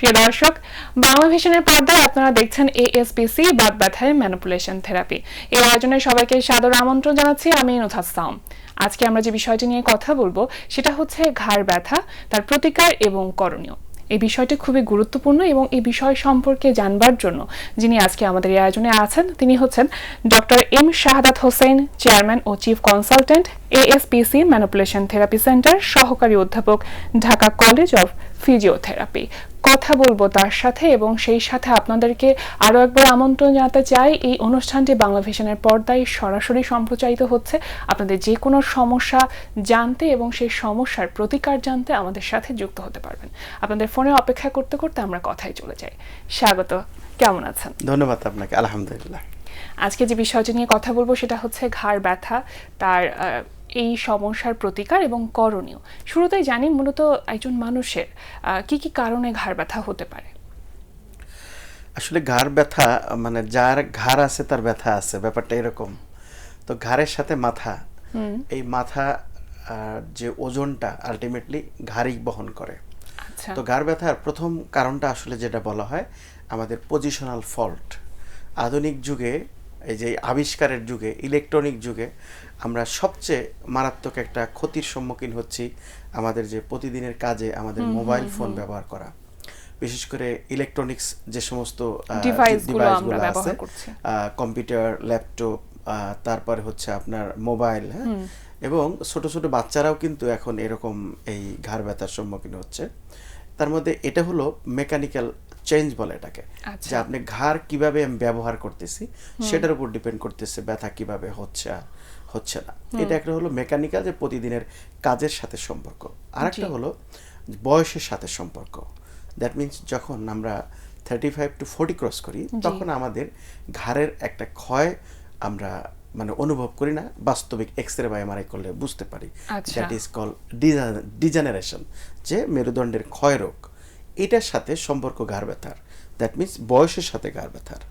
প্রিয় দর্শক, বাংলা ভিশনের পর্দায় আপনারা দেখছেন এএসপিসি বাদ ব্যথায় ম্যানিপুলেশন থেরাপি। এই আয়োজনে সবাইকে সাদর আমন্ত্রণ জানাচ্ছি আমি নুথাসাম আজকে আমরা যে বিষয়টি নিয়ে কথা বলব, সেটা হচ্ছে ঘাড় ব্যথা, তার প্রতিকার এবং করণীয়। এই বিষয়টি খুবই গুরুত্বপূর্ণ এবং এই বিষয় সম্পর্কে জানবার জন্য যিনি আজকে আমাদের এই আয়োজনে আছেন, তিনি হচ্ছেন doctor M Shahadat Hossain, chairman ও chief consultant ASPC manipulation therapy centre, সহকারী অধ্যাপক, ঢাকা কলেজ অফ ফিজিওথেরাপি। কথা বলব তার সাথে এবং সেই সাথে আপনাদেরকে আরও একবার আমন্ত্রণ জানাতে চাই। এই অনুষ্ঠানটি বাংলা ভিশনের পর্দায় সরাসরি সম্প্রচারিত হচ্ছে। আপনাদের যে কোনো সমস্যা জানতে এবং সেই সমস্যার প্রতিকার জানতে আমাদের সাথে যুক্ত হতে পারবেন। আপনাদের ফোনে অপেক্ষা করতে করতে আমরা কথায় চলে যাই। স্বাগত কেমন আছেন? ধন্যবাদ আপনাকে আলহামদুলিল্লাহ। আজকে যে বিষয়টি নিয়ে কথা বলব সেটা হচ্ছে ঘাড় ব্যথা। তার এই সমস্যার প্রতিকার এবং করণীয়। শুরুতেই জানি মূলত একজন মানুষের কি কি কারণে ঘাড় ব্যথা হতে পারে। আসলে ঘাড় ব্যথা মানে যার ঘাড় আছে তার ব্যথা আছে ব্যাপারটা এরকম। তো ঘাড়ের সাথে মাথা এই মাথা যে ওজনটা আলটিমেটলি ঘাড়ই বহন করে। আচ্ছা। তো ঘাড় ব্যথার প্রথম কারণটা আসলে যেটা বলা হয় আমাদের পজিশনাল ফল্ট আধুনিক যুগে এই যে আবিষ্কারের যুগে ইলেকট্রনিক যুগে আমরা সবচেয়ে মারাত্মক একটা ক্ষতির সম্মুখীন হচ্ছি আমাদের যে প্রতিদিনের কাজে আমাদের মোবাইল ফোন ব্যবহার করা। বিশেষ করে ইলেকট্রনিক্স যে সমস্ত আহ, Device গুলো device আমরা গুলো ব্যবহার আছে, কম্পিউটার ল্যাপটপ তারপরে হচ্ছে আপনার মোবাইল হ্যাঁ? এবং ছোট ছোট বাচ্চারাও কিন্তু এখন এরকম এই ঘাড় ব্যথার সম্মুখীন হচ্ছে। তার মধ্যে এটা হলো মেকানিক্যাল চেঞ্জ বলে এটাকে। আচ্ছা। যে আপনি ঘাড় কীভাবে আমি ব্যবহার করতেছি সেটার উপর ডিপেন্ড করতেছে ব্যথা কীভাবে হচ্ছে। আর হচ্ছে না। এটা একটা হলো মেকানিক্যাল যে প্রতিদিনের কাজের সাথে সম্পর্ক। আর একটা হলো বয়সের সাথে সম্পর্ক। দ্যাট মিন্স যখন আমরা thirty five to forty cross করি তখন আমাদের ঘাড়ের একটা ক্ষয় আমরা মানে অনুভব করি না। বাস্তবিক এক্স রে বা এমআরআই করলে বুঝতে পারি। দ্যাট ইজ কল ডিজেনারেশন যে মেরুদণ্ডের ক্ষয় রোগ। এটার সাথে সম্পর্ক ঘাড় ব্যথার। দ্যাট মিন্স বয়সের সাথে ঘাড় ব্যথার।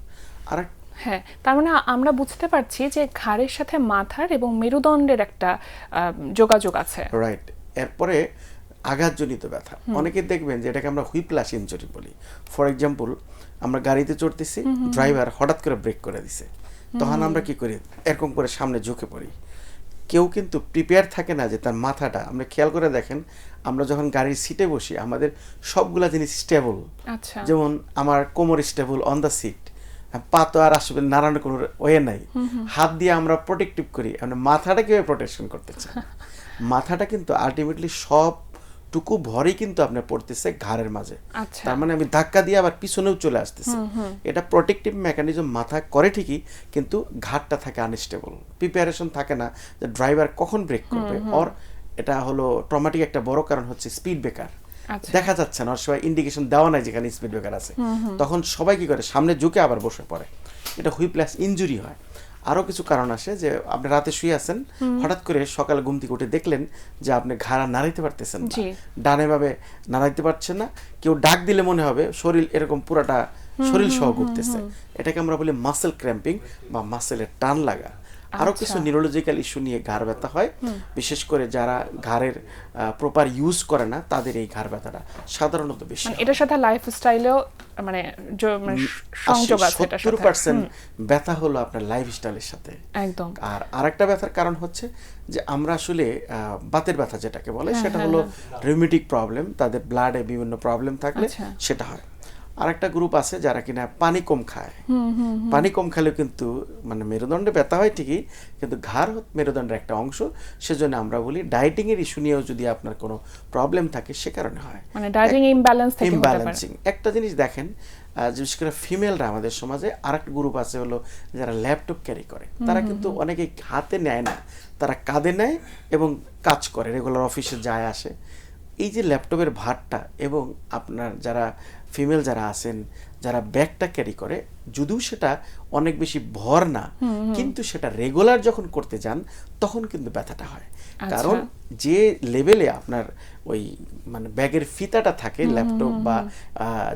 আর হ্যাঁ তার মানে আমরা বুঝতে পারছি যে ঘাড়ের সাথে মাথার এবং মেরুদণ্ডের একটা যোগাযোগ আছে। রাইট এরপরে আঘাতজনিত ব্যথা। অনেকে দেখবেন যে এটাকে আমরা হুইপ্লাস ইনজুরি বলি। ফর এক্সাম্পল আমরা গাড়িতে চড়তেছি ড্রাইভার হঠাৎ করে ব্রেক করে দিছে। তখন আমরা কি করি? এরকম করে সামনে ঝুঁকে পড়ি। কেউ কিন্তু প্রিপেয়ার থাকে না যে তার মাথাটা আমরা খেয়াল করে দেখেন আমরা যখন গাড়ির সিটে বসি আমাদের সবগুলা জিনিস স্টেবল আচ্ছা। যেমন আমার কোমর স্টেবল অন দ্য সিট পা তো আর আসবে নাড়ানোর কোনো ওয়ে নাই। হাত দিয়ে আমরা প্রোটেক্টিভ করি মানে মাথাটা কীভাবে প্রোটেকশন করতে চাই? মাথাটা কিন্তু আলটিমেটলি সবটুকু ভরই কিন্তু আপনার পড়তেছে ঘাড়ের মাঝে। আচ্ছা। তার মানে আমি ধাক্কা দিয়ে আবার পিছনেও চলে আসতেছে। এটা প্রোটেক্টিভ মেকানিজম মাথা করে ঠিকই কিন্তু ঘাটটা থাকে আনস্টেবল প্রিপারেশন থাকে না যে ড্রাইভার কখন ব্রেক করবে। অর এটা হলো ট্রমাটিক একটা বড় কারণ হচ্ছে স্পিড ব্রেকার। দেখা যাচ্ছে না সময় ইন্ডিকেশন দেওয়া নাই যেখানে স্পিড ব্রেকার আছে। তখন সবাই কি করে? সামনে ঝুঁকে আবার বসে পড়ে। এটা হুইপ্লাস ইনজুরি হয়। আরও কিছু কারণ আসে যে আপনি রাতে শুয়ে আছেন হঠাৎ করে সকালে ঘুম থেকে উঠে দেখলেন যে আপনি ঘাড়া নাড়াইতে পারতেছেন না। ডানে ভাবে নাড়াইতে পারছেন না। কেউ ডাক দিলে মনে হবে শরীর এরকম পুরাটা শরীর সহ ঘুরতেছে। এটাকে আমরা বলি মাসেল ক্র্যাম্পিং বা মাসেলের টান লাগা। আরও কিছু আচ্ছা। নিউরোলজিক্যাল ইস্যু নিয়ে ঘাড় ব্যথা হয়। বিশেষ করে যারা ঘাড়ের প্রপার ইউজ করে না তাদের এই ঘাড় ব্যথাটা সাধারণত বেশি মানে এটার সাথে লাইফস্টাইলেও মানে মানে সংযোগ আছে সাথে। পার্সেন্ট ব্যথা হলো আপনার লাইফ স্টাইলের সাথে। একদম। আর আরেকটা ব্যথার কারণ হচ্ছে যে আমরা আসলে বাতের ব্যথা যেটাকে বলে হ্যাঁ, সেটা হলো রিউমেটিক প্রবলেম তাদের ব্লাডে বিভিন্ন প্রবলেম থাকলে আচ্ছা। সেটা হয়। আরেকটা গ্রুপ আছে যারা কিনা পানি কম খায়। পানি কম খেলেও কিন্তু মানে মেরুদণ্ডে ব্যথা হয় ঠিকই কিন্তু ঘাড় মেরুদণ্ডের একটা অংশ সেজন্য আমরা বলি ডায়েটিং এর ইস্যু নিয়েও যদি আপনার কোনো প্রবলেম থাকে সে কারণে হয়। মানে ডাইটিং ইমব্যালেন্স থেকে ইমব্যালেন্সিং একটা জিনিস দেখেন বিশেষ করে ফিমেলরা আমাদের সমাজে আরেকটা গ্রুপ আছে হলো যারা ল্যাপটপ ক্যারি করে। তারা কিন্তু অনেকে হাতে নেয় না তারা কাঁধে নেয় এবং কাজ করে রেগুলার অফিসে যায় আসে। এই যে ল্যাপটপের ভারটা এবং আপনার যারা ফিমেল যারা আছেন যারা ব্যাগটা ক্যারি করে যদিও সেটা অনেক বেশি ভর না কিন্তু সেটা রেগুলার যখন করতে যান তখন কিন্তু ব্যথাটা হয় আচ্ছা। কারণ যে লেভেলে আপনার ওই মানে ব্যাগের ফিতাটা থাকে ল্যাপটপ বা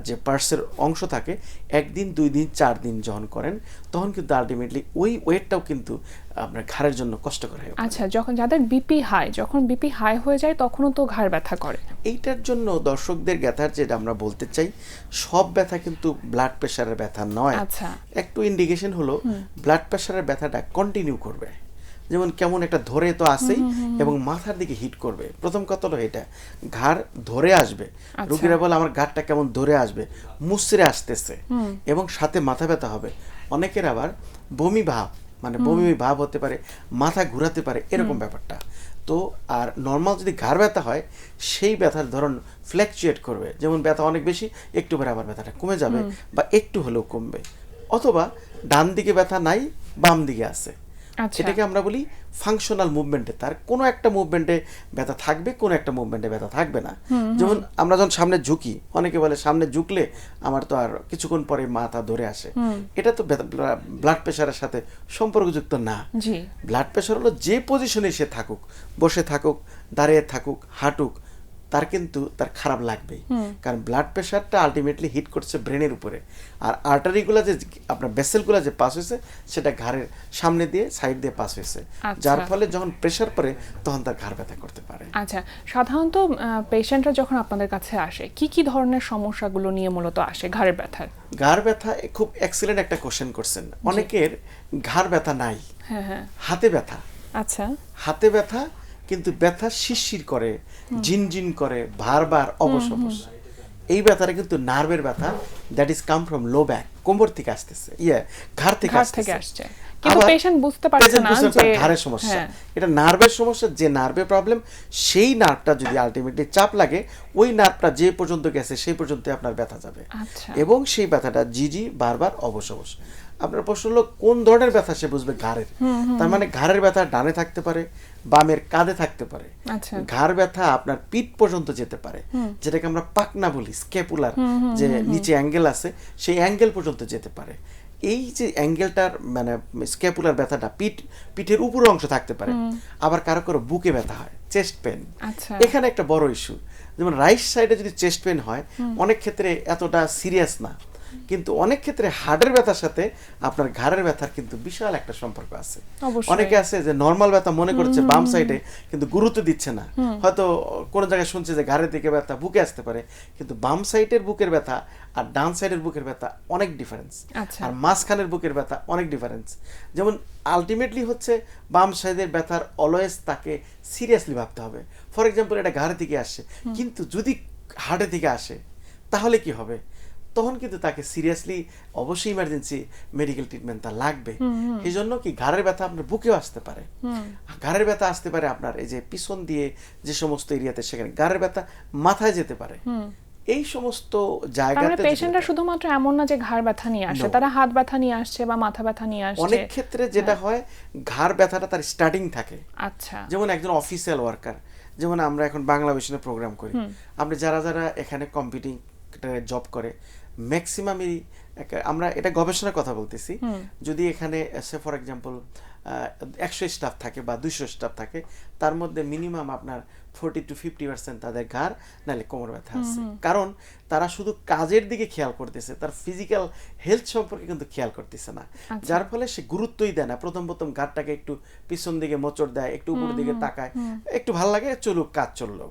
যে পার্সের অংশ থাকে একদিন দুই দিন চার দিন যখন করেন তখন কিন্তু আলটিমেটলি ওই ওয়েটটাও কিন্তু আপনার ঘাড়ের জন্য কষ্টকর হয়ে আচ্ছা যখন যাদের বিপি হাই যখন বিপি হাই হয়ে যায় তখনও তো ঘাড় ব্যথা করে। এইটার জন্য দর্শকদের ব্যথার যেটা আমরা বলতে চাই সব ব্যথা কিন্তু ব্লাড প্রেশারের ব্যথা নয়। আচ্ছা। একটু ইন্ডিকেশন হলো ব্লাড প্রেশারের ব্যথাটা কন্টিনিউ করবে। যেমন কেমন একটা ধরে তো আসেই এবং মাথার দিকে হিট করবে। প্রথম কথা হলো এটা ঘাড় ধরে আসবে। আচ্ছা। রুগীরা বলে আমার ঘাড়টা কেমন ধরে আসবে? মুসরে আসতেছে এবং সাথে মাথা ব্যথা হবে। অনেকের আবার বমি ভাব মানে বমি ভাব হতে পারে মাথা ঘোরাতে পারে এরকম ব্যাপারটা। তো আর নর্মাল যদি ঘাড় ব্যথা হয় সেই ব্যথার ধরন ফ্ল্যাকচুয়েট করবে। যেমন ব্যথা অনেক বেশি একটু পরে আবার ব্যথাটা কমে যাবে বা একটু হলেও কমবে। অথবা ডান দিকে ব্যথা নাই বাম দিকে আছে। আচ্ছা। এটাকে আমরা বলি ফাংশনাল মুভমেন্টে তার কোনো একটা মুভমেন্টে ব্যথা থাকবে কোনো একটা মুভমেন্টে ব্যথা থাকবে না। যেমন আমরা যখন সামনে ঝুঁকি অনেকে বলে সামনে ঝুঁকলে আমার তো আর কিছুক্ষণ পরে মাথা ধরে আসে। এটা তো ব্লাড প্রেশারের সাথে সম্পর্কযুক্ত না। ব্লাড প্রেশার হলো যে পজিশনে সে থাকুক বসে থাকুক দাঁড়িয়ে থাকুক হাঁটুক তার কিন্তু তার খারাপ লাগবেই। কারণ ব্লাড প্রেশারটা আলটিমেটলি হিট করছে ব্রেনের উপরে। আর আর্টারিগুলো যে আপনার ভেসেলগুলো যে পাস হয়েছে সেটা ঘাড়ের সামনে দিয়ে সাইড দিয়ে পাস হয়েছে। আচ্ছা। যার ফলে যখন প্রেশার পড়ে তখন তার ঘাড় ব্যথা করতে পারে। আচ্ছা সাধারণত পেশেন্টরা যখন আপনাদের কাছে আসে কি কি ধরনের সমস্যাগুলো নিয়ে মূলত আসে ঘাড়ের ব্যথার? ঘাড় ব্যথা খুব এক্সিলেন্ট একটা কোশ্চেন করছেন। অনেকের ঘাড় ব্যথা নাই। হ্যাঁ হ্যাঁ। হাতে ব্যথা। আচ্ছা। হাতে ব্যথা কিন্তু ব্যথা শিরশির করে ঝিনঝিন করে বারবার অবশ অবশ। এই ব্যথাটা কিন্তু নার্ভের ব্যথা that is come from low back কোমর থেকে আসতেছে ইয়ে ঘাড় থেকে আসতেছে। আসছে। কিন্তু পেশেন্ট বুঝতে পারছে না যে ঘাড়ের সমস্যা। হ্যাঁ। এটা নার্ভের সমস্যা যে নার্ভের প্রবলেম সেই নার্ভটা যদি আলটিমেটলি চাপ লাগে ওই নার্ভটা যে পর্যন্ত গেছে সেই পর্যন্ত আপনার ব্যথা যাবে। আচ্ছা। এবং সেই ব্যথাটা জিজি বারবার অবশ অবশ। আপনার প্রশ্ন হলো কোন ধরনের ব্যথা সে বুঝবে? ঘাড়ের। তার মানে ঘাড়ের ব্যথা ডানে থাকতে পারে বামের কাঁধে থাকতে পারে। আচ্ছা। ঘাড় ব্যথা আপনার পিঠ পর্যন্ত যেতে পারে। যেটাকে আমরা পাকনা বলি স্কেপুলার যে নিচে অ্যাঙ্গেল আছে সেই অ্যাঙ্গেল পর্যন্ত যেতে পারে। এই যে অ্যাঙ্গেলটার মানে স্কেপুলার ব্যথাটা পিঠ পিঠের উপর অংশ থাকতে পারে। আবার কারও কারও বুকে ব্যথা হয় চেস্ট পেন আচ্ছা। এখানে একটা বড় ইস্যু যেমন রাইট সাইডে যদি চেস্ট পেন হয় অনেক ক্ষেত্রে এতটা সিরিয়াস না। কিন্তু অনেক ক্ষেত্রে হার্টের ব্যথার সাথে আপনার ঘাড়ের ব্যথার কিন্তু বিশাল একটা সম্পর্ক আছে। অনেকে আছে যে নর্মাল ব্যথা মনে করছে বাম সাইডে কিন্তু গুরুত্ব দিচ্ছে না। হয়তো কোনো জায়গায় শুনছে যে ঘাড়ের দিকে ব্যথা বুকে আসতে পারে কিন্তু বাম সাইডের বুকের ব্যথা আর ডান সাইডের বুকের ব্যথা অনেক ডিফারেন্স আচ্ছা। আর মাঝখানের বুকের ব্যথা অনেক ডিফারেন্স যেমন আলটিমেটলি হচ্ছে বাম সাইডের ব্যথার অলওয়েজ তাকে সিরিয়াসলি ভাবতে হবে। ফর এক্সাম্পল এটা ঘাড়ের দিকে আসছে কিন্তু যদি হার্টের দিকে আসে তাহলে কি হবে? তখন কিন্তু তাকে সিরিয়াসলি অবশ্যই ইমার্জেন্সি মেডিকেল ট্রিটমেন্ট তার লাগবে। এই জন্য কি ঘাড়ের ব্যথা আপনার বুকেও আসতে পারে। ঘাড়ের ব্যথা আসতে পারে আপনার এই যে পিছন দিয়ে যে সমস্ত এরিয়াতে সেখানে ঘাড়ের ব্যথা মাথায় যেতে পারে। এই সমস্ত মানে জায়গাতে পেশেন্টরা শুধুমাত্র এমন না যে ঘাড় ব্যথা নিয়ে আসে তারা হাত ব্যথা নিয়ে আসছে বা মাথা ব্যথা নিয়ে আসছে। অনেক ক্ষেত্রে যেটা হয়। ঘাড় ব্যথাটা তার স্টার্টিং থাকে। আচ্ছা। যেমন একজন অফিসিয়াল ওয়ার্কার যেমন আমরা এখন বাংলা প্রোগ্রাম করি। আপনি যারা যারা এখানে কম্পিটিং জব করে ম্যাক্সিমামই আমরা এটা গবেষণার কথা বলতেছি। যদি এখানে সে ফর এক্সাম্পল একশো স্টাফ থাকে বা দুইশো স্টাফ থাকে তার মধ্যে মিনিমাম আপনার ফোরটি টু ফিফটি পার্সেন্ট তাদের ঘাড় নাহলে কোমর ব্যথা আছে। কারণ তারা শুধু কাজের দিকে খেয়াল করতেছে তার ফিজিক্যাল হেলথ সম্পর্কে কিন্তু খেয়াল করতেছে না। যার ফলে সে গুরুত্বই দেয় না। প্রথম প্রথম ঘাটটাকে একটু পিছন দিকে মোচড় দেয় একটু উপরের দিকে তাকায় একটু ভালো লাগে চলুক কাজ চলল।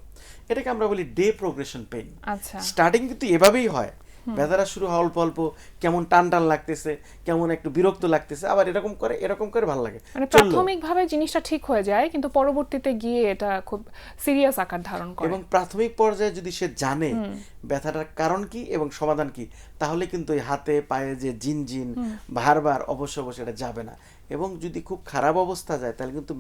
এটাকে আমরা বলি ডে প্রোগ্রেশন পেইন আচ্ছা। স্টার্টিং কিন্তু এভাবেই হয়। ব্যথাটা শুরু হয় অল্প অল্প কেমন টান টান লাগতেছে কেমন একটু বিরক্ত লাগতেছে আবার এরকম করে এরকম করে ভালো লাগে। মানে প্রাথমিকভাবে জিনিসটা ঠিক হয়ে যায় কিন্তু পরবর্তীতে গিয়ে এটা খুব সিরিয়াস আকার ধারণ করে। এবং প্রাথমিক পর্যায়ে যদি সে জানে ব্যথাটার কারণ কি এবং সমাধান কি তাহলে কিন্তু এই হাতে পায়ে যে জিন জিন বারবার অবশ্য অবশ্য এটা যাবে না। এবং যদি খুব খারাপ অবস্থা যায় তাহলে কিন্তু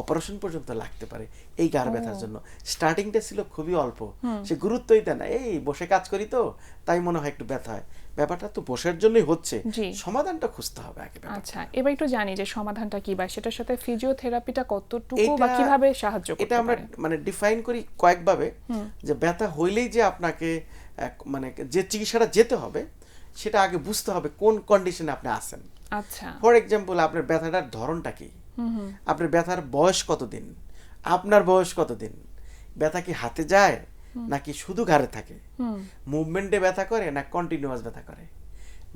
অপারেশন পর্যন্ত লাগতে পারে। এই গার ব্যথার জন্য। স্টার্টিংটা ছিল খুবই অল্প। সে গুরুত্বই দেয় না। এই বসে কাজ করি তো? তাই মনে হয় একটু ব্যথা হয়। ব্যাপারটা তো বসের জন্যই হচ্ছে। সমাধানটা খুঁজতে হবে আগে আচ্ছা এবার একটু জানি যে সমাধানটা কি বা সেটার সাথে ফিজিওথেরাপিটা কতটুকু বা কীভাবে সাহায্য এটা আমরা মানে ডিফাইন করি কয়েকভাবে। যে ব্যথা হইলেই যে আপনাকে মানে যে চিকিৎসাটা যেতে হবে সেটা আগে বুঝতে হবে কোন কন্ডিশনে আপনি আছেন। আচ্ছা। ফর এক্সাম্পল আপনার ব্যথাটার ধরনটা কি? আপনার ব্যথার বয়স কতদিন? আপনার বয়স কতদিন? ব্যথা কি হাতে যায়? নাকি শুধু ঘাড়ে থাকে? মুভমেন্টে ব্যথা করে না কন্টিনিউয়াস ব্যথা করে?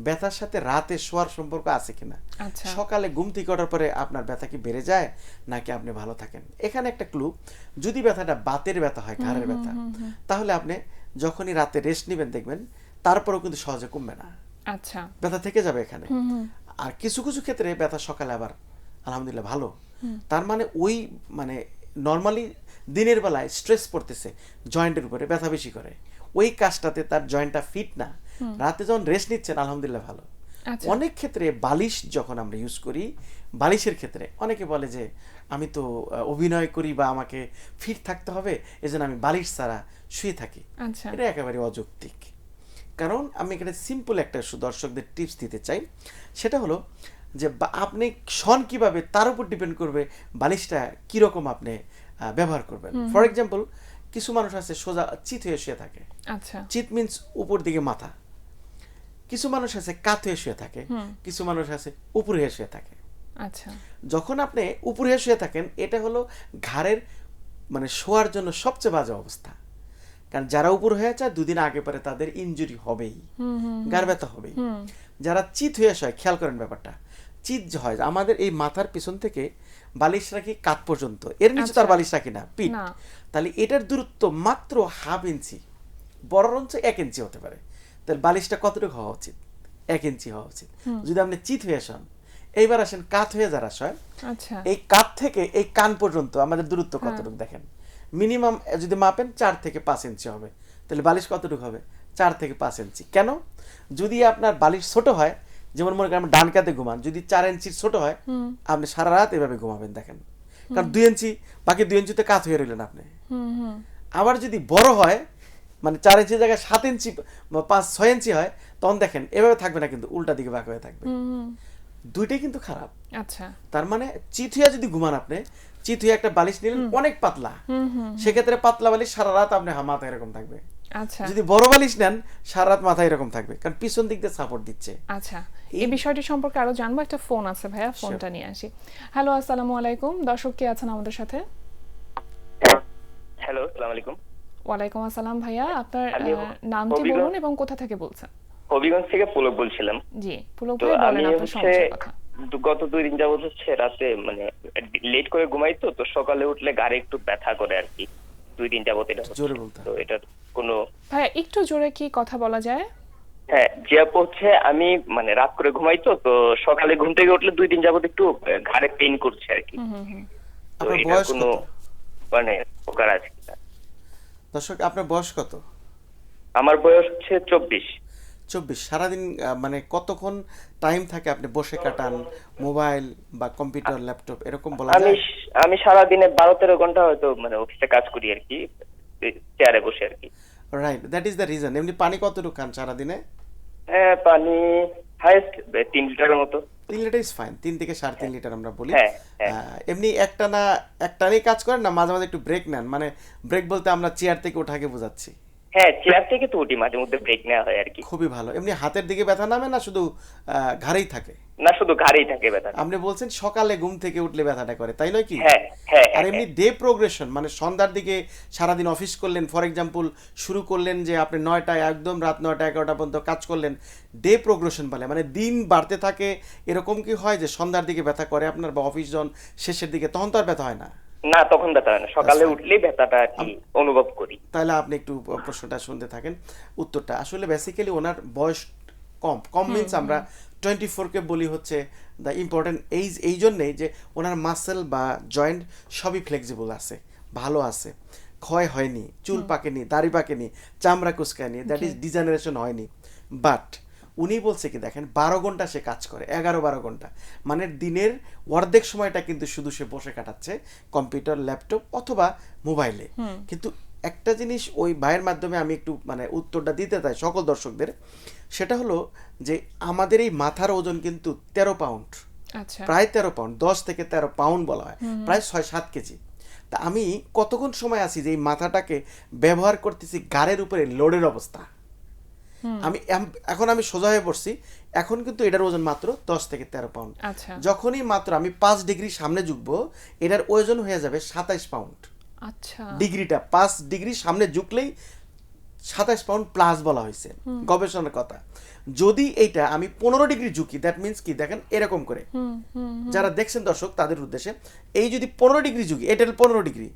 ব্যথার সাথে রাতে শোয়ার সম্পর্ক আছে কিনা? আচ্ছা। সকালে ঘুম থেকে ওঠার পরে আপনার ব্যথা কি বেড়ে যায়? নাকি আপনি ভালো থাকেন? এখানে একটা ক্লু যদি ব্যথাটা বাতের ব্যথা হয় ঘাড়ের ব্যথা তাহলে আপনি যখনই রাতে রেস্ট নেবেন দেখবেন তারপরেও কিন্তু সহজে কমবে না। আচ্ছা। ব্যথা থেকে যাবে এখানে। আর কিছু কিছু ক্ষেত্রে ব্যথা সকালে আবার আলহামদুলিল্লাহ ভালো। তার মানে ওই মানে নর্মালি দিনের বেলায় স্ট্রেস পড়তেছে জয়েন্টের উপরে ব্যথা বেশি করে। ওই কাজটাতে তার জয়েন্টটা ফিট না। রাতে যখন রেস্ট নিচ্ছেন আলহামদুলিল্লাহ ভালো। আচ্ছা। অনেক ক্ষেত্রে বালিশ যখন আমরা ইউজ করি বালিশের ক্ষেত্রে অনেকে বলে যে আমি তো অভিনয় করি বা আমাকে ফিট থাকতে হবে এজন্য আমি বালিশ ছাড়া শুয়ে থাকি। আচ্ছা। এটা একেবারে অযৌক্তিক। কারণ আমি এখানে সিম্পল একটা দর্শকদের টিপস দিতে চাই। সেটা হলো যে আপনি শন কীভাবে তার উপর ডিপেন্ড করবে বালিশটা কীরকম আপনি ব্যবহার করবেন। ফর এক্সাম্পল কিছু মানুষ আছে সোজা চিত হয়ে শুয়ে থাকে। আচ্ছা। চিত মিন্স উপর দিকে মাথা। কিছু মানুষ আছে কাত হয়ে শুয়ে থাকে। কিছু মানুষ আছে উপর হয়ে শুয়ে থাকে। আচ্ছা। যখন আপনি উপর হয়ে শুয়ে থাকেন এটা হলো ঘাড়ের মানে শোয়ার জন্য সবচেয়ে বাজে অবস্থা। কারণ যারা উপর হয়ে যায় দুদিন আগে পরে তাদের ইনজুরি হবেই। গার ব্যথা হবেই। যারা চিত হয়ে শোয় খেয়াল করেন ব্যাপারটা। চিত হয় আমাদের এই মাথার পিছন থেকে বালিশ রাখি কাত পর্যন্ত। এর নিচে তার আচ্ছা। বালিশ রাখি না পিঠ। তাহলে এটার দূরত্ব মাত্র হাফ ইঞ্চি বড় অঞ্চল এক ইঞ্চি হতে পারে। তাহলে বালিশটা কতটুকু হওয়া উচিত? এক ইঞ্চি হওয়া উচিত। যদি আপনি চিত হয়ে শোন এইবার আসেন কাত হয়ে যারা শয় আচ্ছা। এই কাত থেকে এই কান পর্যন্ত আমাদের দূরত্ব কতটুকু দেখেন? মিনিমাম যদি মাপেন চার থেকে পাঁচ ইঞ্চি হবে। তাহলে বালিশ কতটুকু হবে? চার থেকে পাঁচ ইঞ্চি। কেন? যদি আপনার বালিশ ছোট হয় যেমন মনে করেন আপনি ডান কাতে ঘুমান যদি চার ইঞ্চির ছোট হয় আপনি সারা রাত এভাবে ঘুমাবেন দেখেন। কারণ দুই ইঞ্চি বাকি দুই ইঞ্চিতে কাত হয়ে রইলেন আপনি। আবার যদি বড় হয় মানে চার ইঞ্চির জায়গায় সাত ইঞ্চি পাঁচ ছয় ইঞ্চি হয় তখন দেখেন এভাবে থাকবে না কিন্তু উল্টা দিকে বাঁক হয়ে থাকবে। দুইটাই কিন্তু খারাপ। আচ্ছা। তার মানে চিথুয়া যদি ঘুমান আপনি চিথুয়া একটা বালিশ নিলেন অনেক পাতলা। হুম হুম সেক্ষেত্রে পাতলা বালিশ সারা রাত আপনি মাথা এরকম থাকবে। আচ্ছা। যদি বড় বালিশ নেন সারা রাত মাথা এরকম থাকবে কারণ পিছন দিক দিয়ে সাপোর্ট দিচ্ছে। আচ্ছা এই বিষয়টি সম্পর্কে আরও জানব একটা ফোন আছে ভাইয়া ফোনটা নিয়ে আসি। হ্যালো আসসালামু আলাইকুম। দর্শক কে আছেন আমাদের সাথে? হ্যালো আসসালামু আলাইকুম। ওয়ালাইকুম আসসালাম ভাইয়া আপনার নামটি বলুন এবং কোথা থেকে বলছেন? হবিগঞ্জ থেকে পুলক বলছিলাম। জি পুলক ভাই বলেন আপনার হচ্ছে সমস্যার কথা। গত দুই দিন যাবত হচ্ছে রাতে মানে লেট করে ঘুমাই তো তো সকালে উঠলে গাড়ি একটু ব্যথা করে আর কি। দুই দিন যাবত এটা জোরে বলতে। তো। এটার কোনো ভাইয়া একটু জোরে কি কথা বলা যায়? হ্যাঁ যে আপু হচ্ছে আমি মানে রাত করে ঘুমাই তো তো সকালে ঘুম থেকে উঠলে দুই দিন যাবত একটু ঘাড়ে পেইন করছে আর কি। হুম হুম হুম। তো আপনার বয়স কোনো কত? মানে উপকার আছে দর্শক আপনার বয়স কত? আমার বয়স হচ্ছে চব্বিশ। চব্বিশ সারাদিন মানে কতক্ষণ টাইম থাকে আপনি বসে কাটান? মোবাইল বা কম্পিউটার ল্যাপটপ এরকম বলা আমি আমি সারাদিনে বারো তেরো ঘণ্টা হয়তো মানে অফিসে কাজ করি আর কি চেয়ারে বসে আর কি। Right that is the reason এমনি পানি কতটুকু খান সারাদিনে? হ্যাঁ পানি হাইস্ট তিন লিটারের মতো। তিন লিটার ইজ ফাইন তিন থেকে সাড়ে তিন লিটার আমরা বলি। হ্যাঁ, হ্যাঁ। এমনি একটা না একটানেই কাজ করেন না? মাঝে মাঝে একটু ব্রেক নেন? মানে ব্রেক বলতে আমরা চেয়ার থেকে ওঠাকে বোঝাচ্ছি। হ্যাঁ চেয়ার থেকে তো উঠি মাঝে মধ্যে ব্রেক নেওয়া হয় আর কি। খুবই ভালো। এমনি হাতের দিকে ব্যথা নামে না শুধু ঘাড়েই থাকে? না শুধু ঘাড়েই থাকে ব্যথা আপনি বলছেন সকালে ঘুম থেকে উঠলে ব্যথাটা করে তাই নয় কি? হ্যাঁ হ্যাঁ আর হ্যাঁ, এমনি ডে প্রোগ্রেশন মানে সন্ধ্যার দিকে সারাদিন অফিস করলেন ফর এক্সাম্পল শুরু করলেন যে আপনি নয়টায় একদম রাত নয়টা এগারোটা পর্যন্ত কাজ করলেন ডে প্রোগ্রেশন বলে মানে দিন বাড়তে থাকে এরকম কি হয় যে সন্ধ্যার দিকে ব্যথা করে আপনার বা অফিস জন শেষের দিকে তখন তো আর ব্যথা হয় না? না তখন ব্যথা হয় না। সকালে fine. উঠলেই ব্যথাটা আর কি অনুভব করি। তাহলে আপনি একটু প্রশ্নটা শুনতে থাকেন। উত্তরটা আসলে বেসিক্যালি ওনার বয়স কম। কম মিনস আমরা টোয়েন্টি ফোরকে বলি হচ্ছে দ্য ইম্পর্টেন্ট এইজ এই জন্যেই যে ওনার মাসেল বা জয়েন্ট সবই ফ্লেক্সিবল আছে ভালো আছে। ক্ষয় হয়নি চুল পাকেনি দাড়ি পাকেনি চামড়া কুচকায়নি দ্যাট ইজ ডিজেনারেশন হয়নি। বাট উনি বলছে কি দেখেন বারো ঘণ্টা সে কাজ করে এগারো বারো ঘণ্টা। মানে দিনের অর্ধেক সময়টা কিন্তু শুধু সে বসে কাটাচ্ছে কম্পিউটার ল্যাপটপ অথবা মোবাইলে। কিন্তু একটা জিনিস ওই ভাইয়ের মাধ্যমে আমি একটু মানে উত্তরটা দিতে চাই সকল দর্শকদের সেটা হলো যে আমাদের এই মাথার ওজন কিন্তু তেরো পাউন্ড। আচ্ছা। প্রায় তেরো পাউন্ড দশ থেকে তেরো পাউন্ড বলা হয়। প্রায় ছয় সাত কেজি। তা আমি কতক্ষণ সময় আছি যে এই মাথাটাকে ব্যবহার করতেছি গাড়ের উপরে লোডের অবস্থা? আমি এখন আমি সোজা হয়ে পড়ছি। এখন কিন্তু এটার ওজন মাত্র দশ থেকে তেরো পাউন্ড আচ্ছা। যখনই মাত্র আমি পাঁচ ডিগ্রি সামনে ঝুঁকবো এটার ওজন হয়ে যাবে সাতাইশ পাউন্ড আচ্ছা। ডিগ্রিটা পাঁচ ডিগ্রি সামনে ঝুঁকলেই সাতাইশ পাউন্ড প্লাস বলা হয়েছে। গবেষণার কথা। যদি এইটা আমি পনেরো ডিগ্রি ঝুঁকি দ্যাট মিন্স কি দেখেন এরকম করে। যারা দেখছেন দর্শক তাদের উদ্দেশ্যে এই যদি পনেরো ডিগ্রি ঝুঁকি এটার পনেরো ডিগ্রি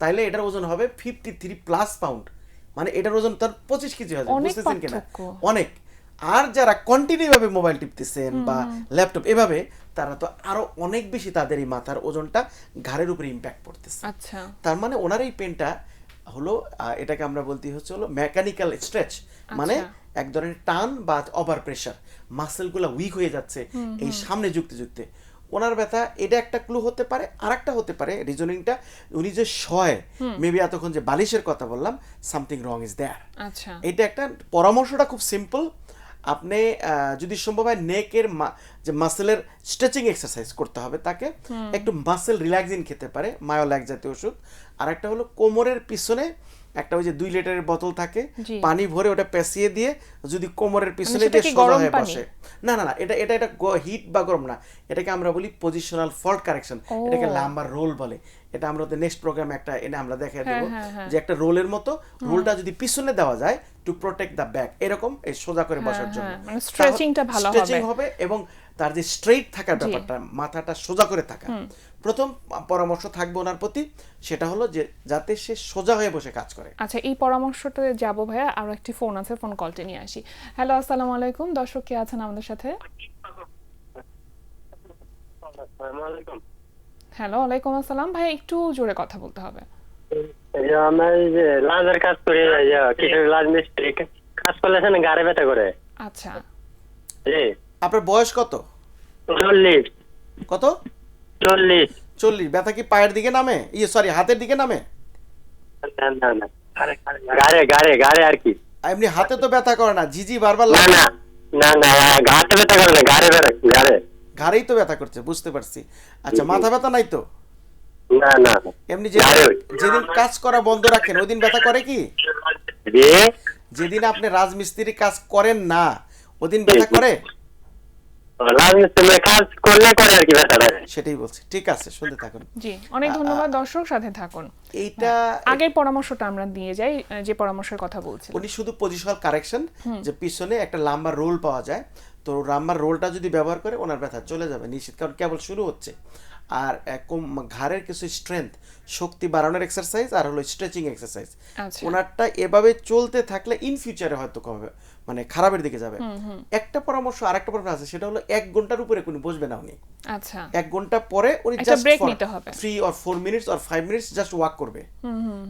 তাহলে এটার ওজন হবে ফিফটি থ্রি প্লাস পাউন্ড মানে এটার ওজন তার পঁচিশ কেজি হবে অনেক বুঝতেছেন কিনা? অনেক। আর যারা কন্টিনিউ ভাবে মোবাইল টিপতেছেন বা ল্যাপটপ এভাবে তারা তো আরও অনেক বেশি তাদের এই মাথার ওজনটা ঘাড়ের উপরে ইম্প্যাক্ট পড়তেছে। আচ্ছা। তার মানে ওনার এই পেনটা হলো এটাকে আমরা বলতে হচ্ছে হলো মেকানিক্যাল স্ট্রেচ মানে এক ধরনের টান বা ওভার প্রেশার মাসেলগুলো উইক হয়ে যাচ্ছে এই সামনে যুক্তে যুক্তে। ওনার ব্যথা এটা একটা ক্লু হতে পারে আর একটা হতে পারে রিজনিংটা উনি যে শয় মেবি এতক্ষণ যে বালিশের কথা বললাম সামথিং রং ইজ দেয়ার আচ্ছা। এটা একটা পরামর্শটা খুব সিম্পল আপনি যদি সম্ভব হয় নেকের যে মাসেলের স্ট্রেচিং এক্সারসাইজ করতে হবে তাকে একটু মাসেল রিল্যাক্সিং খেতে পারে মায়োল্যাক জাতীয় ওষুধ। আর একটা হলো কোমরের পিছনে একটা ওই যে দুই লিটারের বোতল থাকে পানি ভরে ওটা পেঁচিয়ে দিয়ে যদি কোমরের পিছনে দিয়ে সোজা হয়ে বসে। না না না এটা এটা এটা হিট বা গরম না। এটাকে আমরা বলি পজিশনাল ফল্ট কারেকশন এটাকে লাম্বার রোল বলে। এটা আমরা নেক্সট প্রোগ্রামে একটা এনে আমরা দেখাই হ্যাঁ, দেবো হ্যাঁ, হ্যাঁ। যে একটা রোলের মতো রোলটা যদি পিছনে দেওয়া যায় টু প্রোটেক্ট দ্য ব্যাক এরকম এই সোজা করে বসার জন্য। হ্যাঁ, মানে ভালো হবে। স্ট্রেচিং হবে এবং তার যে স্ট্রেইট থাকার ব্যাপারটা মাথাটা সোজা করে থাকা। প্রথম পরামর্শ থাকবে ওনার প্রতি সেটা হলো যে যাতে সে সোজা হয়ে বসে কাজ করে। আচ্ছা এই পরামর্শটা যাব ভাইয়া আরও একটি ফোন আছে ফোন কলটি নিয়ে আসি। হ্যালো আসসালামু আলাইকুম। দর্শক কে আছেন আমাদের সাথে? হ্যালো ওয়ালাইকুম আসসালাম। ভাই একটু জোরে কথা বলতে হবে। লাজের কাজ করি লাজ মিস্ত্রি কাজ করলে গাড়ি ব্যথা করে। আচ্ছা। জি। আপনার বয়স কত? চল্লিশ। কত? চল্লিশ। চল্লিশ। ব্যথা কি পায়ের দিকে নামে? ইয়ে সরি হাতের দিকে নামে? না না না। গাড়ে গাড়ে গাড়ে আর কি। এমনি হাতে তো ব্যথা করে না ঝিঝি বারবার না লাগে? না না না ঘাটে ব্যথা করে না গাড়ে গাড়ে ঘাড়েই তো ব্যথা করছে বুঝতে পারছি। আচ্ছা মাথা ব্যথা নাই তো? না না। এমনি যে যেদিন কাজ করা বন্ধ রাখেন ওই দিন ব্যথা করে কি? যেদিন আপনি রাজমিস্ত্রি কাজ করেন না ওদিন ব্যথা করে? সেটাই বলছি। ঠিক আছে শুনতে থাকুন। জি অনেক ধন্যবাদ দর্শক সাথে থাকুন। এইটা আগের পরামর্শটা আমরা দিয়ে যাই যে পরামর্শের কথা বলছিলাম। উনি শুধু পজিশনাল কারেকশন যে পিছনে একটা লাম্বার রোল পাওয়া যায়। তো লাম্বার রোলটা যদি ব্যবহার করে ওনার ব্যথা চলে যাবে নিশ্চিত। কারণ কেবল শুরু হচ্ছে। আর ঘাড়ের কিছু স্ট্রেংথ শক্তি বাড়ানোর এক্সারসাইজ আর হলো স্ট্রেচিং এক্সারসাইজ আচ্ছা। ওনারটা এভাবে চলতে থাকলে ইন ফিউচারে হয়তো কমবে। মানে খারাপের দিকে যাবে। একটা পরামর্শ আর একটা পরামর্শ আছে সেটা হলো এক ঘণ্টার উপরে কোনো বসবে না উনি। আচ্ছা। এক ঘণ্টা পরে উনি জাস্ট break নিতে হবে। Three or four minutes or five minutes just walk করবে।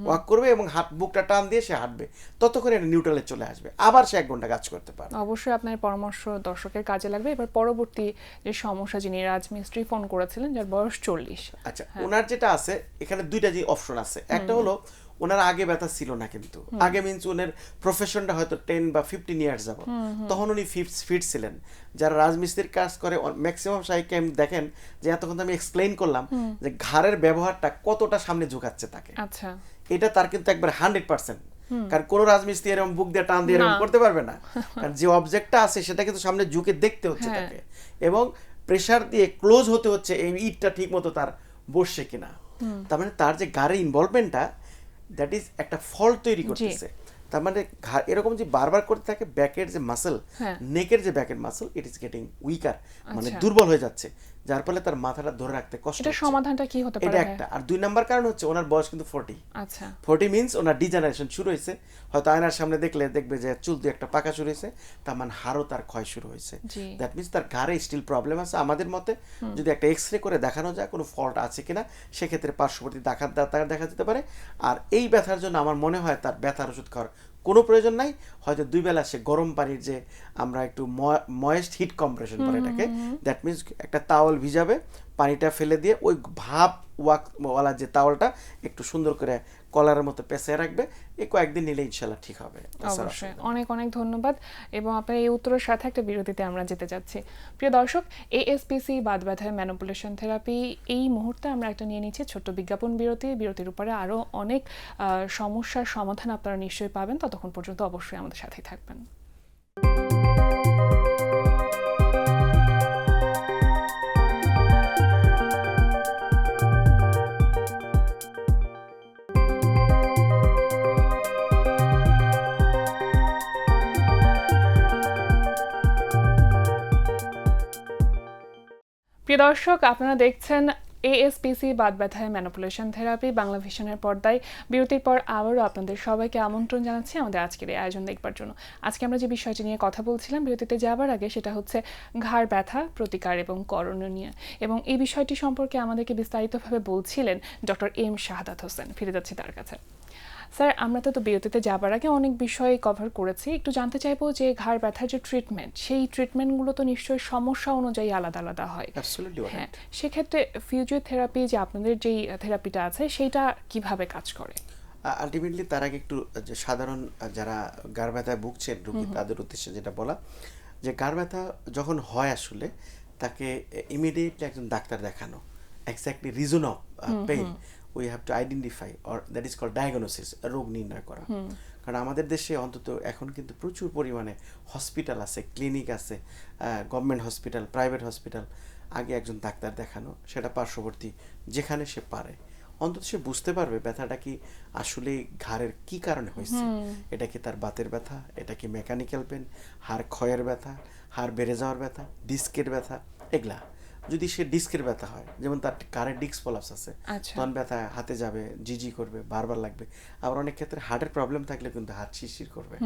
ওয়াক করবে এবং হাত বুকটা টান দিয়ে সে হাঁটবে। ততক্ষণ এটা নিউট্রালে চলে আসবে। আবার সে এক ঘণ্টা কাজ করতে পারে অবশ্যই আপনার পরামর্শ দর্শকের কাজে লাগবে। এবার পরবর্তী যে সমস্যা যিনি রাজমিস্ত্রি ফোন করেছিলেন যার বয়স চল্লিশ। আচ্ছা ওনার যেটা আছে এখানে দুইটা যে অপশন আছে। একটা হলো ওনার আগে ব্যথা ছিল না কিন্তু। আগে মিনস ওনার প্রফেশনটা হয়তো টেন বা ফিফটিন ইয়ার্স যাব। তখন উনি ফিফ ফিট ছিলেন। যারা রাজমিস্ত্রির কাজ করে ম্যাক্সিমাম সাইকে দেখেন যে এতক্ষণ আমি এক্সপ্লেইন করলাম যে ঘাড়ের ব্যবহারটা কতটা সামনে ঝুঁকাচ্ছে তাকে। আচ্ছা। এটা তার কিন্তু একবার হান্ড্রেড পার্সেন্ট কারণ কোনো রাজমিস্ত্রি এরকম বুক দিয়ে টান দিয়ে এরকম করতে পারবে না। কারণ যে অবজেক্টটা আছে সেটা কিন্তু সামনে ঝুঁকে দেখতে হচ্ছে হ্যাঁ। তাকে। এবং প্রেসার দিয়ে ক্লোজ হতে হচ্ছে এই ইটটা ঠিক মতো তার বসছে কিনা। তার মানে তার যে গাড়ির ইনভলভমেন্টটা দ্যাট ইজ একটা ফল তৈরি করতেছে তার মানে এরকম যে বারবার করতে থাকে ব্যাকের যে মাসেল হ্যাঁ। নেকের যে ব্যাকের muscle it is getting weaker মানে আচ্ছা। দুর্বল হয়ে যাচ্ছে যার ফলে তার মাথাটা ধরে রাখতে কষ্ট এটা সমাধানটা কি হতে পারে ভাই? একটা। আর দুই নাম্বার কারণ হচ্ছে ওনার বয়স কিন্তু ফোর্টি আচ্ছা। ফোর্টি মিনস ওনার ডিজেনারেশন শুরু হয়েছে। হয়তো আয়নার সামনে দেখলে দেখবে যে চুল দিয়ে একটা পাকা শুরু হয়েছে তার মানে হাড়ও তার ক্ষয় শুরু হয়েছে। দ্যাট মিনস তার ঘাড়ে স্টিল প্রবলেম আছে। আমাদের মতে যদি একটা এক্স রে করে দেখানো যায় কোনো ফল্ট আছে কিনা সেক্ষেত্রে পার্শ্ববর্তী দেখা- দেখা যেতে পারে। আর এই ব্যথার জন্য আমার মনে হয় তার ব্যথার ওষুধ খাওয়ার কোনো প্রয়োজন নাই। হয়তো দুই বেলা সে গরম পানির যে আমরা একটু ময়েস্ট হিট কম্প্রেশন বলে এটাকে। দ্যাট মিনস একটা তাওয়াল ভিজাবে পানিটা ফেলে দিয়ে ওই ভাপ ওয়াক ওয়ালা যে তাওয়ালটা একটু সুন্দর করে কলারের মতো পেঁচিয়ে রাখবে। এই কয়েকদিন নিলে ইনশাল্লাহ ঠিক হবে। অবশ্যই। অনেক অনেক ধন্যবাদ। এবং আপনার এই উত্তরের সাথে একটা বিরতিতে আমরা যেতে যাচ্ছি। প্রিয় দর্শক এএসপিসি বাদ ব্যথায় ম্যানুপুলেশন থেরাপি এই মুহূর্তে আমরা একটা নিয়ে নিচ্ছি ছোট্ট বিজ্ঞাপন বিরতি। বিরতির উপরে আরও অনেক সমস্যার সমাধান আপনারা নিশ্চয়ই পাবেন। ততক্ষণ পর্যন্ত অবশ্যই আমাদের সাথেই থাকবেন। প্রিয় দর্শক আপনারা দেখছেন এএসপিসি বাদ ব্যথায় ম্যানুপুলেশন থেরাপি বাংলা ভিশনের পর্দায় বিরতির পর আবারও আপনাদের সবাইকে আমন্ত্রণ জানাচ্ছি আমাদের আজকের এই আয়োজন দেখবার জন্য। আজকে আমরা যে বিষয়টি নিয়ে কথা বলছিলাম, বিরতিতে যাবার আগে সেটা হচ্ছে ঘাড় ব্যথা, প্রতিকার এবং করণীয় নিয়ে। এবং এই বিষয়টি সম্পর্কে আমাদেরকে বিস্তারিতভাবে বলছিলেন ডক্টর এম শাহাদাত হোসেন। ফিরে যাচ্ছি তার কাছে। স্যার আমরা তো বিরতিতে যাবার আগে অনেক বিষয় কভার করেছি। একটু জানতে চাইব যে ঘাড় ব্যথার যে ট্রিটমেন্ট সেই ট্রিটমেন্টগুলো তো নিশ্চয়ই সমস্যা অনুযায়ী আলাদা আলাদা হয়। হ্যাঁ সেক্ষেত্রে ফিজিওথেরাপি যে আপনাদের যেই থেরাপিটা আছে সেইটা কীভাবে কাজ করে? আলটিমেটলি তার আগে একটু সাধারণ যারা গার ব্যথায় ভুগছেন রুগী তাদের উদ্দেশ্যে যেটা বলা যে গার ব্যথা যখন হয় আসলে তাকে ইমিডিয়েটলি একজন ডাক্তার দেখানো exactly reason of pain we have to identify or that is call diagnosis রোগ নির্ণয় করা। কারণ আমাদের দেশে অন্তত এখন কিন্তু প্রচুর পরিমাণে হসপিটাল আছে ক্লিনিক আছে গভর্নমেন্ট হসপিটাল প্রাইভেট হসপিটাল আগে একজন ডাক্তার দেখানো সেটা পার্শ্ববর্তী যেখানে সে পারে। অন্তত সে বুঝতে পারবে ব্যথাটা কি আসলে ঘাড়ের কি কারণে হয়েছে। এটা কি তার বাতের ব্যথা? এটা কি মেকানিক্যাল পেন হাড় ক্ষয়ের ব্যথা? হাড় বেড়ে যাওয়ার ব্যথা? ডিস্কের ব্যথা? এগুলা। যদি সে ডিস্কের ব্যথা হয় যেমন তার কারের ডিস্ক পলাপস আছে আচ্ছা। তখন ব্যথা হাতে যাবে জিজি করবে বারবার লাগবে। আবার অনেক ক্ষেত্রে হার্টের প্রবলেম থাকলে কিন্তু হাত শিরশির করবে।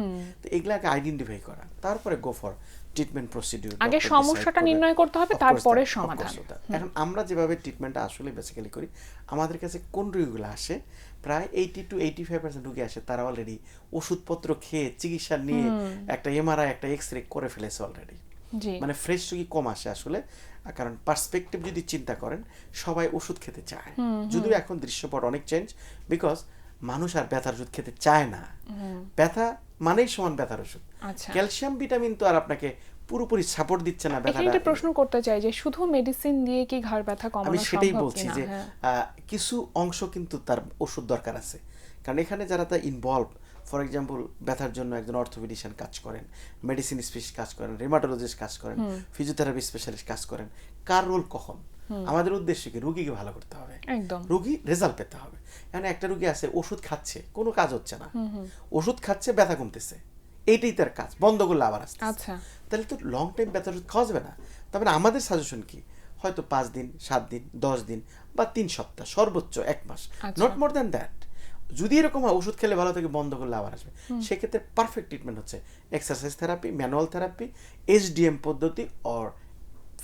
তো এগুলাকে আইডেন্টিফাই করা। তারপরে গো ফর ট্রিটমেন্ট প্রসিডিউর আগে সমস্যাটা নির্ণয় করতে হবে, তারপরে সমাধান। এখন আমরা যেভাবে ট্রিটমেন্টটা আসলে বেসিক্যালি করি আমাদের কাছে কোন রোগীগুলো আসে প্রায় eighty to eighty five percent রুগী আসে তারা অলরেডি ওষুধপত্র খেয়ে চিকিৎসা নিয়ে একটা এমআরআই একটা এক্স রে করে ফেলেছে অলরেডি মানে ফ্রেশ রুগী কম আসে আসলে। কারণ পার্সপেক্টিভ যদি চিন্তা করেন সবাই ওষুধ খেতে চায়। যদিও এখন দৃশ্যপট অনেক চেঞ্জ বিকজ মানুষ আর ব্যথার ওষুধ খেতে চায় না। ব্যথা মানেই সমান ব্যথার ওষুধ। আচ্ছা। ক্যালসিয়াম ভিটামিন তো আর আপনাকে পুরোপুরি সাপোর্ট দিচ্ছে না এখানে একটা প্রশ্ন করতে চাই যে শুধু মেডিসিন দিয়ে কি ঘাড় ব্যথা আমি কমানো সেটাই বলছি যে হ্যাঁ। কিছু অংশ কিন্তু তার ওষুধ দরকার আছে। কারণ এখানে যারা তা ইনভলভ ফর এক্সাম্পল ব্যথার জন্য একজন অর্থোপেডিশিয়ান কাজ করেন মেডিসিন স্পেশালিস্ট কাজ করেন রেমাটোলজিস্ট কাজ করেন ফিজিওথেরাপি স্পেশালিস্ট কাজ করেন। কার রোল কখন? আমাদের উদ্দেশ্য কি? রুগীকে ভালো করতে হবে। একদম। রুগী রেজাল্ট পেতে হবে। মানে একটা রুগী আছে ওষুধ খাচ্ছে কোনো কাজ হচ্ছে না। ওষুধ খাচ্ছে ব্যথা কমতেছে। এইটাই তার কাজ বন্ধ করলে আবার আসছে আচ্ছা। তাহলে তো লং টাইম ব্যথার ওষুধ খাওয়া যাবে না। তবে আমাদের সাজেশন কি? হয়তো পাঁচ দিন সাত দিন দশ দিন বা তিন সপ্তাহ সর্বোচ্চ এক মাস। নট মোর দ্যান দ্যাট যদি এরকম হয় ওষুধ খেলে ভালো থেকে বন্ধ করলে আবার আসবে। সেক্ষেত্রে পারফেক্ট ট্রিটমেন্ট হচ্ছে exercise therapy manual therapy HDM পদ্ধতি অর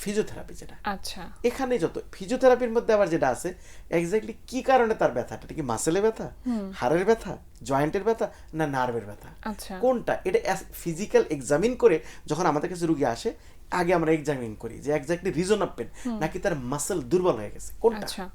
ফিজিওথেরাপি যেটা। আচ্ছা। এখানে যত ফিজিওথেরাপির মধ্যে আবার যেটা আছে এক্স্যাক্টলি কি কারণে তার ব্যথাটা? এটা কি মাসেলে ব্যথা? হাড়ের ব্যথা? জয়েন্টের ব্যথা? না নার্ভের ব্যথা? আচ্ছা। কোনটা? এটা ফিজিক্যাল এক্সামিন করে যখন আমাদের কাছে রুগী আসে আগে আমরা এক্সামিন করি যে এক্স্যাক্টলি রিজন অফ পেন নাকি তার মাসেল দুর্বল হয়ে গেছে। কোনটা? আচ্ছা।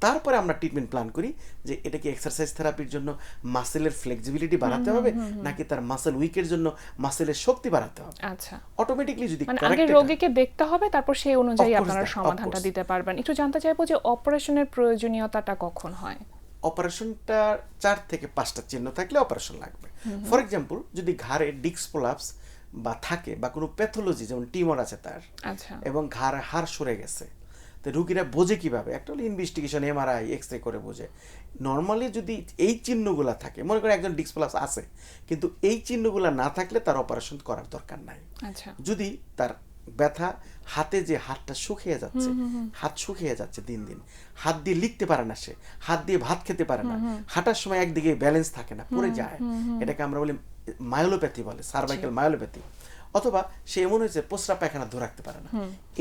তারপরে আমরা ট্রিটমেন্ট প্ল্যান করি যে এটা কি এক্সারসাইজ থেরাপির জন্য মাসেলের ফ্লেক্সিবিলিটি বাড়াতে হবে নাকি তার মাসেল উইকের জন্য মাসেলের শক্তি বাড়াতে হবে? আচ্ছা। অটোমেটিকলি যদি মানে আগে রোগীকে দেখতে হবে তারপর সেই অনুযায়ী আপনারা সমাধানটা দিতে পারবেন। একটু জানতে চাইব যে অপারেশনের প্রয়োজনীয়তাটা কখন হয়? অপারেশনটা চার থেকে পাঁচটা চিহ্ন থাকলে অপারেশন লাগবে। ফর এক্সাম্পল যদি ঘাড়ে ডিক্স প্রলাপস বা থাকে বা কোনো প্যাথোলজি যেমন টিউমার আছে তার আচ্ছা। এবং ঘাড় হাড় সরে গেছে তো রুগীরা বোঝে কীভাবে? একটা হলো ইনভেস্টিগেশন এমআরআই এক্স রে করে বোঝে। নর্মালি যদি এই চিহ্নগুলো থাকে মনে করেন একজন ডিক্স প্লাস আছে কিন্তু এই চিহ্নগুলো না থাকলে তার অপারেশন করার দরকার নাই। আচ্ছা। যদি তার ব্যথা হাতে যে হাতটা শুকিয়ে যাচ্ছে হাত শুকিয়ে যাচ্ছে দিন দিন হাত দিয়ে লিখতে পারে না সে হাত দিয়ে ভাত খেতে পারে না হাঁটার সময় একদিকে ব্যালেন্স থাকে না পড়ে যায়। এটাকে আমরা বলি মায়োলোপ্যাথি বলে সার্ভাইকাল মায়োলোপ্যাথি অথবা সে এমন হয়েছে পোস্রা পায়খানা ধরে রাখতে পারে না।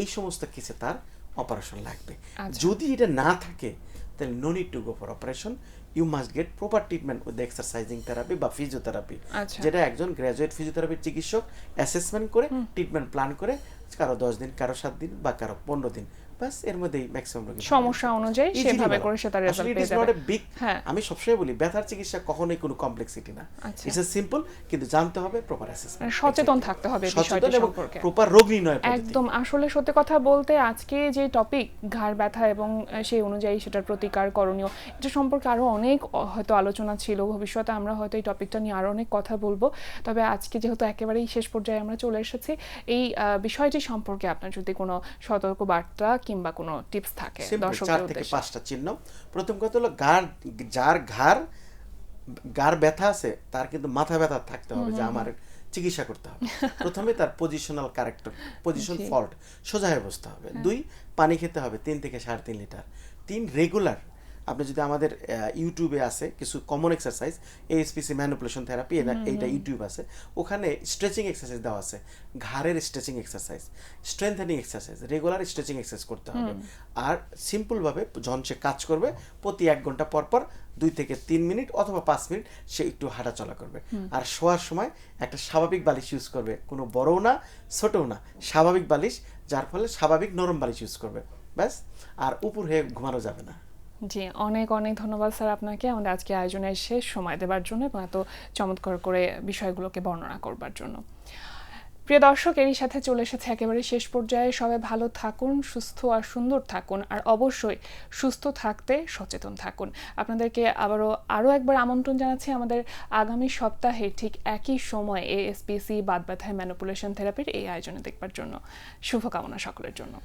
এই সমস্ত কিছু তার অপারেশন লাগবে। আচ্ছা। যদি এটা না থাকে তাহলে no need to go for operation you must get proper treatment with exercising therapy বা ফিজিওথেরাপি আচ্ছা। যেটা একজন গ্র্যাজুয়েট ফিজিওথেরাপির চিকিৎসক অ্যাসেসমেন্ট করে ট্রিটমেন্ট প্ল্যান করে কারও দশ দিন কারও সাত দিন বা কারও পনেরো দিন। বাসের মধ্যেই ম্যাক্সিমাম রোগী সমস্যা অনুযায়ী সেভাবে করে সে তার রেজাল্ট পেয়ে যাবে। big- হ্যাঁ। আমি সবসময় বলি ব্যথার চিকিৎসা কখনোই কোনো কমপ্লেক্সিটি না। আচ্ছা। ইটস সিম্পল কিন্তু জানতে হবে প্রপার অ্যাসেসমেন্ট মানে সচেতন থাকতে হবে সচেতন এবং প্রপার রোগ নির্ণয় একদম আসলে সত্যি কথা বলতে আজকে যে টপিক ঘাড় ব্যথা এবং সেই অনুযায়ী সেটার প্রতিকার করণীয় এটা সম্পর্কে আরও অনেক হয়তো আলোচনা ছিল। ভবিষ্যতে আমরা হয়তো এই টপিকটা নিয়ে আরও অনেক কথা বলব। তবে আজকে যেহেতু একেবারেই শেষ পর্যায়ে আমরা চলে এসেছি এই বিষয়টি সম্পর্কে আপনার যদি কোনো সতর্ক বার্তা কিংবা কোনো টিপস থাকে দর্শকদের থেকে পাঁচটা চিহ্ন। প্রথম কথা হলো গার যার ঘাড় গার ব্যথা আছে তার কিন্তু মাথা ব্যথা থাকতে হবে যে আমার চিকিৎসা করতে হবে। প্রথমে তার পজিশনাল ক্যারেক্টার পজিশন ফল্ট সোজা হয়ে বসতে হবে। দুই পানি খেতে হবে তিন থেকে সাড়ে তিন লিটার। তিন রেগুলার আপনি যদি আমাদের ইউটিউবে আছে কিছু common exercise ASPC manipulation therapy এইটা ইউটিউব আছে ওখানে স্ট্রেচিং এক্সারসাইজ দেওয়া আছে। ঘাড়ের stretching exercise strengthening exercise regular stretching exercise করতে হবে। আর সিম্পলভাবে যখন সে কাজ করবে প্রতি এক ঘণ্টা পর পর দুই থেকে তিন মিনিট অথবা পাঁচ মিনিট সে একটু হাঁটাচলা করবে। আর শোয়ার সময় একটা স্বাভাবিক বালিশ ইউজ করবে। কোনো বড়ও না ছোটও না স্বাভাবিক বালিশ যার ফলে স্বাভাবিক নরম বালিশ ইউজ করবে। ব্যাস আর উপর হয়ে ঘুমানো যাবে না। জি, অনেক অনেক ধন্যবাদ স্যার আপনাকে। আমাদের আজকে আয়োজনের শেষ সময় দেওয়ার জন্য এবং এত চমৎকার করে বিষয়গুলোকে বর্ণনা করবার জন্য। প্রিয় দর্শক, এরই সাথে চলে এসেছে একেবারে শেষ পর্যায়ে। সবাই ভালো থাকুন, সুস্থ আর সুন্দর থাকুন, আর অবশ্যই সুস্থ থাকতে সচেতন থাকুন। আপনাদেরকে আবারও আরও একবার আমন্ত্রণ জানাচ্ছি। আমাদের আগামী সপ্তাহে ঠিক একই সময় এএসপিসি বাদ ব্যথায় ম্যানুপুলেশন থেরাপির এই আয়োজনে দেখবার জন্য। শুভকামনা সকলের জন্য।